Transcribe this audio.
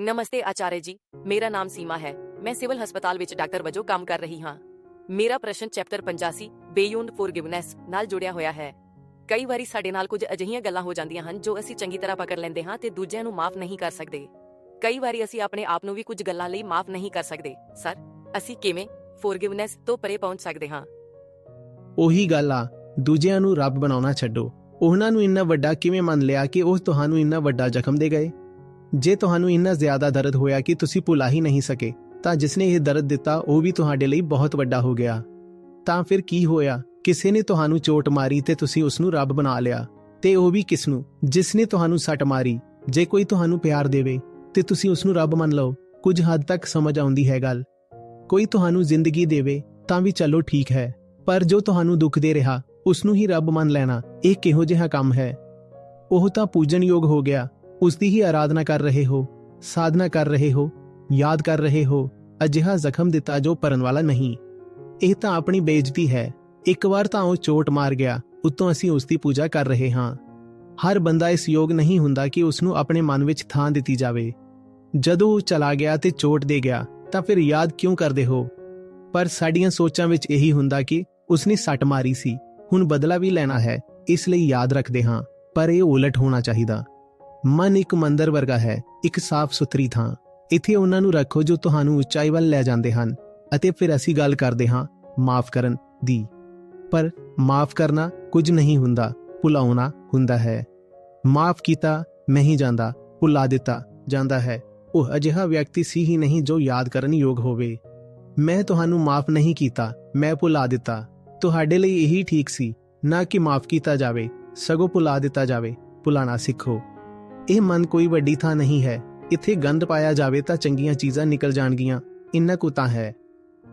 ਨਮਸਤੇ ਆਚਾර්य ਜੀ, ਮੇਰਾ ਨਾਮ ਸੀਮਾ ਹੈ। ਮੈਂ ਸਿਵਲ ਹਸਪਤਾਲ ਵਿੱਚ ਡਾਕਟਰ ਵਜੋਂ ਕੰਮ ਕਰ ਰਹੀ ਹਾਂ। ਮੇਰਾ ਪ੍ਰਸ਼ਨ ਚੈਪਟਰ 85 ਬੇਯੋਂਡ ਫੋਰਗਿਵਨੈਸ ਨਾਲ ਜੁੜਿਆ ਹੋਇਆ ਹੈ। ਕਈ ਵਾਰੀ ਸਾਡੇ ਨਾਲ ਕੁਝ ਅਜਿਹੀਆਂ ਗੱਲਾਂ ਹੋ ਜਾਂਦੀਆਂ ਹਨ ਜੋ ਅਸੀਂ ਚੰਗੀ ਤਰ੍ਹਾਂ ਪਕੜ ਲੈਂਦੇ ਹਾਂ ਤੇ ਦੂਜਿਆਂ ਨੂੰ ਮਾਫ ਨਹੀਂ ਕਰ ਸਕਦੇ। ਕਈ ਵਾਰੀ ਅਸੀਂ ਆਪਣੇ ਆਪ ਨੂੰ ਵੀ ਕੁਝ ਗੱਲਾਂ ਲਈ ਮਾਫ ਨਹੀਂ ਕਰ ਸਕਦੇ। ਸਰ, ਅਸੀਂ ਕਿਵੇਂ ਫੋਰਗਿਵਨੈਸ ਤੋਂ ਪਰੇ ਪਹੁੰਚ ਸਕਦੇ ਹਾਂ? ਉਹੀ ਗੱਲ ਆ, ਦੂਜਿਆਂ ਨੂੰ ਰੱਬ ਬਣਾਉਣਾ ਛੱਡੋ। ਉਹਨਾਂ ਨੂੰ ਇੰਨਾ ਵੱਡਾ ਕਿਵੇਂ ਮੰਨ ਲਿਆ ਕਿ ਉਹ ਤੁਹਾਨੂੰ ਇੰਨਾ ਵੱਡਾ ਜ਼ਖਮ ਦੇ ਗਏ? ਜੇ ਤੁਹਾਨੂੰ ਇੰਨਾ ਜ਼ਿਆਦਾ ਦਰਦ ਹੋਇਆ ਕਿ ਤੁਸੀਂ ਭੁਲਾ ਹੀ ਨਹੀਂ ਸਕੇ, ਤਾਂ ਜਿਸਨੇ ਇਹ ਦਰਦ ਦਿੱਤਾ, ਉਹ ਵੀ ਤੁਹਾਡੇ ਲਈ ਬਹੁਤ ਵੱਡਾ ਹੋ ਗਿਆ। ਤਾਂ ਫਿਰ ਕੀ ਹੋਇਆ? ਕਿਸੇ ਨੇ ਤੁਹਾਨੂੰ ਚੋਟ ਮਾਰੀ ਤੇ ਤੁਸੀਂ ਉਸ ਨੂੰ ਰੱਬ ਬਣਾ ਲਿਆ। ਤੇ ਉਹ ਵੀ ਕਿਸ ਨੂੰ? ਜਿਸਨੇ ਤੁਹਾਨੂੰ ਸੱਟ ਮਾਰੀ, ਜੇ ਕੋਈ ਤੁਹਾਨੂੰ ਪਿਆਰ ਦੇਵੇ, ਤੇ ਤੁਸੀਂ ਉਸ ਨੂੰ ਰੱਬ ਮੰਨ ਲਓ। ਕੁਝ ਹੱਦ ਤੱਕ ਸਮਝ ਆਉਂਦੀ ਹੈ ਗੱਲ। ਕੋਈ ਤੁਹਾਨੂੰ ਜ਼ਿੰਦਗੀ ਦੇਵੇ, ਤਾਂ ਵੀ ਚਲੋ ਠੀਕ ਹੈ। ਪਰ ਜੋ ਤੁਹਾਨੂੰ ਦੁੱਖ ਦੇ ਰਿਹਾ ਉਸ ਨੂੰ ਹੀ ਰੱਬ ਮੰਨ ਲੈਣਾ, ਇਹ ਕਿਹੋ ਜਿਹਾ ਕੰਮ ਹੈ? ਉਹ ਤਾਂ ਪੂਜਣਯੋਗ ਹੋ ਗਿਆ। ਉਸ ਦੀ ਹੀ ਆਰਾਧਨਾ ਕਰ ਰਹੇ ਹੋ, ਸਾਧਨਾ ਕਰ ਰਹੇ ਹੋ, ਯਾਦ ਕਰ ਰਹੇ ਹੋ, ਅਜਿਹਾ ਜ਼ਖਮ ਦਿੱਤਾ ਜੋ ਪਰਨ ਵਾਲਾ ਨਹੀਂ। ਇਹ ਤਾਂ ਆਪਣੀ ਬੇਇੱਜ਼ਤੀ ਹੈ, ਇੱਕ ਵਾਰ ਤਾਂ ਉਹ ਚੋਟ ਮਾਰ ਗਿਆ, ਉਤੋਂ ਅਸੀਂ ਉਸ ਦੀ ਪੂਜਾ ਕਰ ਰਹੇ ਹਾਂ। ਹਰ ਬੰਦਾ ਇਸ ਯੋਗ ਨਹੀਂ ਹੁੰਦਾ ਕਿ ਉਸ ਨੂੰ ਆਪਣੇ ਮਨ ਵਿੱਚ ਥਾਂ ਦਿੱਤੀ ਜਾਵੇ। ਜਦੋਂ ਉਹ ਚਲਾ ਗਿਆ ਤੇ ਚੋਟ ਦੇ ਗਿਆ, ਤਾਂ ਫਿਰ ਯਾਦ ਕਿਉਂ ਕਰਦੇ ਹੋ? ਪਰ ਸਾਡੀਆਂ ਸੋਚਾਂ ਵਿੱਚ ਇਹੀ ਹੁੰਦਾ ਕਿ ਉਸਨੇ ਸੱਟ ਮਾਰੀ ਸੀ, ਹੁਣ ਬਦਲਾ ਵੀ ਲੈਣਾ ਹੈ, ਇਸ ਲਈ ਯਾਦ ਰੱਖਦੇ ਹਾਂ, ਪਰ ਇਹ ਉਲਟ ਹੋਣਾ ਚਾਹੀਦਾ। ਮਨ ਇੱਕ ਮੰਦਰ ਵਰਗਾ ਹੈ, ਇੱਕ ਸਾਫ਼ ਸੁਥਰੀ ਥਾਂ। ਇੱਥੇ ਉਹਨਾਂ ਨੂੰ ਰੱਖੋ ਜੋ ਤੁਹਾਨੂੰ ਉਚਾਈ ਵੱਲ ਲੈ ਜਾਂਦੇ ਹਨ ਅਤੇ ਫਿਰ ਅਸੀਂ ਗੱਲ ਕਰਦੇ ਹਾਂ, ਮਾਫ ਕਰਨ ਦੀ। ਪਰ ਮਾਫ ਕਰਨਾ ਕੁਝ ਨਹੀਂ ਹੁੰਦਾ, ਭੁਲਾਉਣਾ ਹੁੰਦਾ ਹੈ। ਮਾਫ ਕੀਤਾ, ਮੈਂ ਜਾਂਦਾ, ਭੁਲਾ ਦਿੱਤਾ ਜਾਂਦਾ ਹੈ। ਉਹ ਅਜਿਹਾ ਵਿਅਕਤੀ ਸੀ ਹੀ ਨਹੀਂ ਜੋ ਯਾਦ ਕਰਨ ਯੋਗ ਹੋਵੇ। ਮੈਂ ਤੁਹਾਨੂੰ ਮਾਫ ਨਹੀਂ ਕੀਤਾ, ਮੈਂ ਭੁਲਾ ਦਿੱਤਾ। ਤੁਹਾਡੇ ਲਈ ਇਹੀ ਠੀਕ ਸੀ, ਨਾ ਕਿ ਮਾਫ ਕੀਤਾ ਜਾਵੇ, ਸਗੋਂ ਭੁਲਾ ਦਿੱਤਾ ਜਾਵੇ, ਭੁਲਾਣਾ ਸਿੱਖੋ। ਇਹ ਮਨ ਕੋਈ ਵੱਡੀ ਥਾਂ ਨਹੀਂ ਹੈ। ਇੱਥੇ ਗੰਦ ਪਾਇਆ ਜਾਵੇ ਤਾਂ ਚੰਗੀਆਂ ਚੀਜ਼ਾਂ ਨਿਕਲ ਜਾਣਗੀਆਂ। ਇੰਨਾ ਕੁ ਤਾਂ ਹੈ।